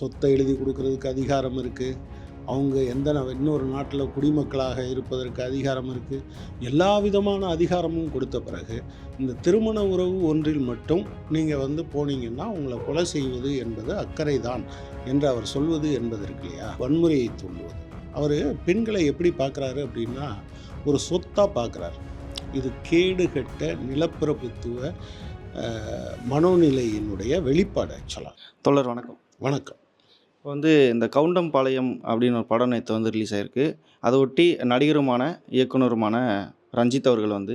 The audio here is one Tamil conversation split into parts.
சொத்தை எழுதி கொடுக்கறதுக்கு அதிகாரம் இருக்குது அவங்க எந்த இன்னொரு நாட்டில் குடிமக்களாக இருப்பதற்கு அதிகாரம் இருக்குது எல்லா விதமான அதிகாரமும் கொடுத்த பிறகு இந்த திருமண உறவு ஒன்றில் மட்டும் நீங்கள் வந்து போனீங்கன்னா உங்களை கொலை செய்வது என்பது அக்கறை தான் என்று அவர் சொல்வது என்பது இருக்கு இல்லையா? வன்முறையை தூண்டுவது. அவர் பெண்களை எப்படி பார்க்குறாரு அப்படின்னா ஒரு சொத்தாக பார்க்குறாரு. இது கேடுகட்ட நிலப்பிரபுத்துவ மனோநிலையினுடைய வெளிப்பாடு ஆக்சுவலாக தோழர் வணக்கம். வணக்கம். இப்போ வந்து இந்த கவுண்டம்பாளையம் அப்படின்னு ஒரு படம் நேற்று வந்து ரிலீஸ் ஆயிருக்கு. அதை ஒட்டி நடிகருமான இயக்குனருமான ரஞ்சித் அவர்கள் வந்து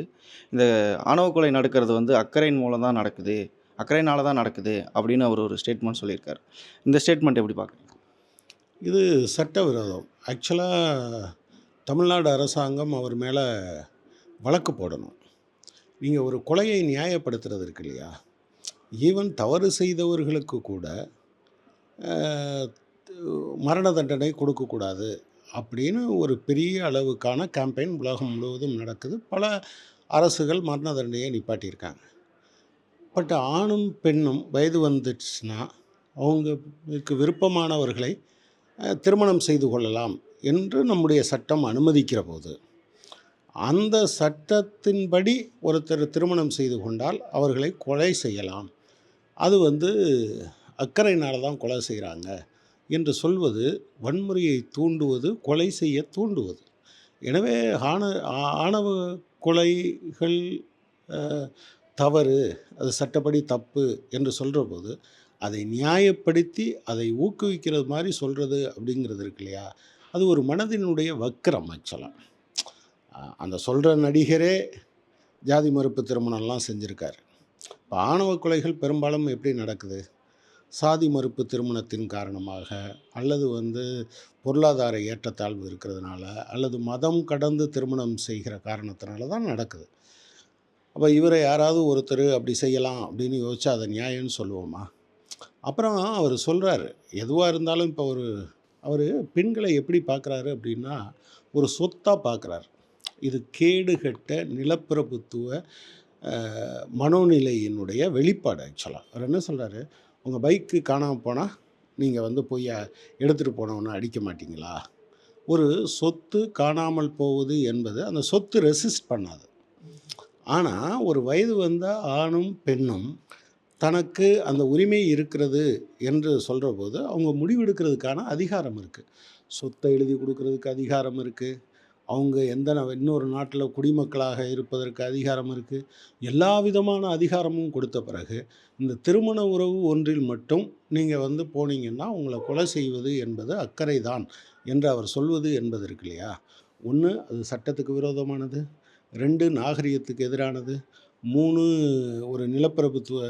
இந்த ஆணவ கொலை நடக்கிறது வந்து அக்கறையின் மூலம் தான் நடக்குது அக்கறையினால் தான் நடக்குது அப்படின்னு அவர் ஒரு ஸ்டேட்மெண்ட் சொல்லியிருக்கார். இந்த ஸ்டேட்மெண்ட் எப்படி பார்க்குறீங்க? இது சட்டவிரோதம். ஆக்சுவலாக தமிழ்நாடு அரசாங்கம் அவர் மேலே வழக்கு போடணும். நீங்கள் ஒரு கொலையை நியாயப்படுத்துறது இருக்கு இல்லையா? ஈவன் தவறு செய்தவர்களுக்கு கூட மரண தண்டனை கொடுக்கக்கூடாது அப்படின்னு ஒரு பெரிய அளவுக்கான கேம்பெயின் உலகம் முழுவதும் நடக்குது. பல அரசுகள் மரண தண்டனையை நிப்பாட்டியிருக்காங்க. பட் ஆணும் பெண்ணும் வயது வந்துச்சுன்னா அவங்களுக்கு விருப்பமானவர்களை திருமணம் செய்து கொள்ளலாம் என்று நம்முடைய சட்டம் அனுமதிக்கிற போது அந்த சட்டத்தின்படி ஒருத்தர் திருமணம் செய்து கொண்டால் அவர்களை கொலை செய்யலாம். அது வந்து அக்கறையினால் தான் கொலை செய்கிறாங்க என்று சொல்வது வன்முறையை தூண்டுவது கொலை செய்ய தூண்டுவது. எனவே ஆண ஆணவ கொலைகள் தவறு அது சட்டப்படி தப்பு என்று சொல்கிற போது அதை நியாயப்படுத்தி அதை ஊக்குவிக்கிறது மாதிரி சொல்கிறது அப்படிங்கிறது இருக்கு இல்லையா? அது ஒரு மனதினுடைய வக்கிரம் ஆக்சுவலாக அந்த சொல்கிற நடிகரே ஜாதி மறுப்பு திருமணம்லாம் செஞ்சுருக்காரு. இப்போ ஆணவ கொலைகள் பெரும்பாலும் எப்படி நடக்குது? சாதி மறுப்பு திருமணத்தின் காரணமாக அல்லது வந்து பொருளாதார ஏற்றத்தாழ்வு இருக்கிறதுனால அல்லது மதம் கடந்து திருமணம் செய்கிற காரணத்தினால தான் நடக்குது. அப்போ இவரை யாராவது ஒருத்தர் அப்படி செய்யலாம் அப்படின்னு யோசிச்சா அதை நியாயம்னு சொல்லுவோமா? அப்புறம் அவர் சொல்கிறாரு எதுவாக இருந்தாலும் இப்போ ஒரு அவர் பெண்களை எப்படி பார்க்குறாரு அப்படின்னா ஒரு சொத்தாக பார்க்குறாரு இது கேடுகட்ட நிலப்பிரபுத்துவ மனோநிலையினுடைய வெளிப்பாடு ஆக்சுவலாக அவர் என்ன சொல்கிறாரு உங்கள் பைக்கு காணாமல் போனால் நீங்கள் வந்து போய் எடுத்துகிட்டு போனவொன்னே அடிக்க மாட்டிங்களா? ஒரு சொத்து காணாமல் போவது என்பது அந்த சொத்து ரெசிஸ்ட் பண்ணாது. ஆனால் ஒரு வயது வந்த ஆணும் பெண்ணும் தனக்கு அந்த உரிமை இருக்கிறது என்று சொல்கிற போது அவங்க முடிவெடுக்கிறதுக்கான அதிகாரம் இருக்குது சொத்தை எழுதி கொடுக்கறதுக்கு அதிகாரம் இருக்குது அவங்க எந்த ந- இன்னொரு நாட்டில் குடிமக்களாக இருப்பதற்கு அதிகாரம் இருக்குது எல்லா விதமான அதிகாரமும் கொடுத்த பிறகு இந்த திருமண உறவு ஒன்றில் மட்டும் நீங்கள் வந்து போனீங்கன்னா உங்களை கொலை செய்வது என்பது அக்கறை தான் என்று அவர் சொல்வது என்பது இருக்கு இல்லையா? ஒன்று அது சட்டத்துக்கு விரோதமானது. ரெண்டு நாகரிகத்துக்கு எதிரானது. மூணு ஒரு நிலப்பிரபுத்துவ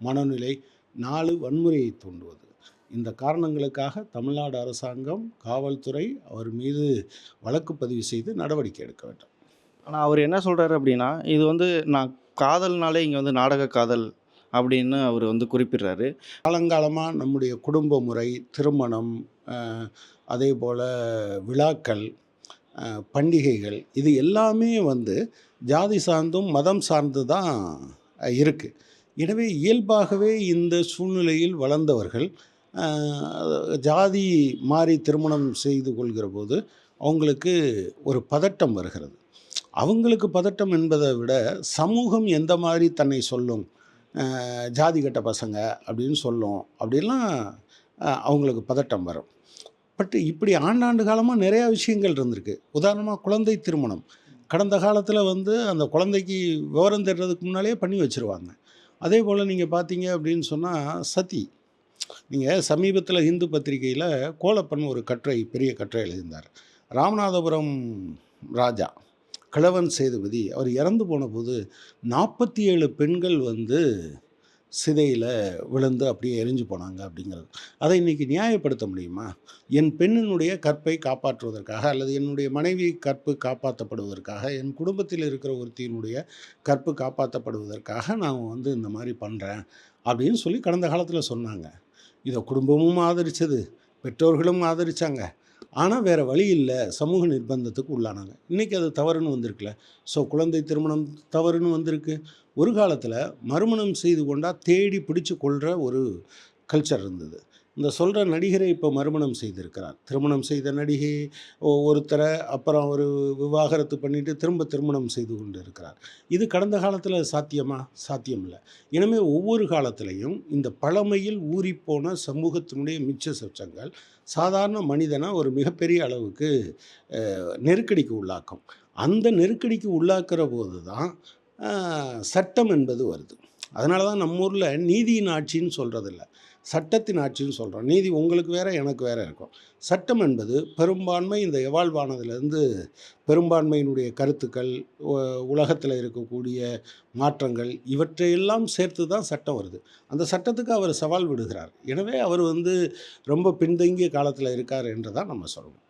மனநிலை. நாலு வன்முறையை தூண்டுவது. இந்த காரணங்களுக்காக தமிழ்நாடு அரசாங்கம் காவல்துறை அவர் மீது வழக்கு பதிவு செய்து நடவடிக்கை எடுக்க வேண்டும். ஆனால் அவர் என்ன சொல்கிறாரு அப்படின்னா இது வந்து நான் காதல்னாலே இங்கே வந்து நாடக காதல் அப்படின்னு அவர் வந்து குறிப்பிடுறாரு. காலங்காலமாக நம்முடைய குடும்ப முறை திருமணம் அதே போல் விழாக்கள் பண்டிகைகள் இது எல்லாமே வந்து ஜாதி சார்ந்தும் மதம் சார்ந்து தான் இருக்குது எனவே இயல்பாகவே இந்த சூழ்நிலையில் வளர்ந்தவர்கள் ஜாதி மாறி திருமணம் செய்து கொள்கிற போது அவங்களுக்கு ஒரு பதட்டம் வருகிறது. அவங்களுக்கு பதட்டம் என்பதை விட சமூகம் எந்த மாதிரி தன்னை சொல்லும் ஜாதி கட்ட பசங்க அப்படின்னு சொல்லும் அப்படின்லாம் அவங்களுக்கு பதட்டம் வரும். பட் இப்படி ஆண்டாண்டு காலமாக நிறையா விஷயங்கள் இருந்திருக்கு. உதாரணமாக குழந்தை திருமணம். கடந்த காலத்தில் வந்து அந்த குழந்தைக்கு விவரம் தேடுறதுக்கு முன்னாலேயே பண்ணி வச்சுருவாங்க. அதே போல் நீங்கள் பார்த்தீங்க அப்படின்னு சொன்னால் சதி. நீங்கள் சமீபத்தில் இந்து பத்திரிகையில் கோலப்பன் ஒரு கட்டுரை பெரிய கட்டுரை எழுதியிருந்தார். ராமநாதபுரம் ராஜா கிழவன் சேதுபதி அவர் இறந்து போன போது நாற்பத்தி ஏழு பெண்கள் வந்து சிதையில் விழுந்து அப்படியே எரிஞ்சு போனாங்க அப்படிங்கிறது. அதை இன்றைக்கி நியாயப்படுத்த முடியுமா? என் பெண்ணினுடைய கற்பை காப்பாற்றுவதற்காக அல்லது என்னுடைய மனைவி கற்பு காப்பாற்றப்படுவதற்காக என் குடும்பத்தில் இருக்கிற ஒருத்தியினுடைய கற்பு காப்பாற்றப்படுவதற்காக நான் வந்து இந்த மாதிரி பண்ணுறேன் அப்படின்னு சொல்லி கடந்த காலத்தில் சொன்னாங்க. இதை குடும்பமும் ஆதரித்தது பெற்றோர்களும் ஆதரித்தாங்க ஆனால் வேறு வழி இல்லை. சமூக நிர்பந்தத்துக்கு உள்ளானாங்க. இன்றைக்கி அது தவறுன்னு வந்திருக்குல்ல. ஸோ குழந்தை திருமணம் தவறுன்னு வந்திருக்கு. ஒரு காலத்தில் மறுமணம் செய்து கொண்டால் தேடி பிடிச்சு கொள்கிற ஒரு கல்ச்சர் இருந்தது. இந்த சொல்கிற நடிகரை இப்போ மறுமணம் செய்திருக்கிறார். திருமணம் செய்த நடிகை ஒருத்தரை அப்புறம் ஒரு விவாகரத்து பண்ணிட்டு திரும்ப திருமணம் செய்து கொண்டு இருக்கிறார் இது கடந்த காலத்தில் சாத்தியமா? சாத்தியம் இல்லை எனவே ஒவ்வொரு காலத்திலையும் இந்த பழமையில் ஊறிப்போன சமூகத்தினுடைய மிச்ச சச்சங்கள் சாதாரண மனிதனை ஒரு மிகப்பெரிய அளவுக்கு நெருக்கடிக்கு உள்ளாக்கும். அந்த நெருக்கடிக்கு உள்ளாக்குற போது தான் சட்டம் என்பது வருது. அதனால தான் நம்ம ஊரில் நீதியின் ஆட்சின்னு சொல்கிறதில்ல சட்டத்தின் ஆட்சின்னு சொல்கிறோம் நீதி உங்களுக்கு வேறு எனக்கு வேறு இருக்கும். சட்டம் என்பது பெரும்பான்மை இந்த எவால்வ் ஆனதுலேருந்து பெரும்பான்மையினுடைய கருத்துக்கள் உலகத்தில் இருக்கக்கூடிய மாற்றங்கள் இவற்றையெல்லாம் சேர்த்து தான் சட்டம் வருது. அந்த சட்டத்துக்கு அவர் சவால் விடுகிறார். எனவே அவர் வந்து ரொம்ப பின்தங்கிய காலத்தில் இருக்கார் என்று தான் நம்ம சொல்லணும்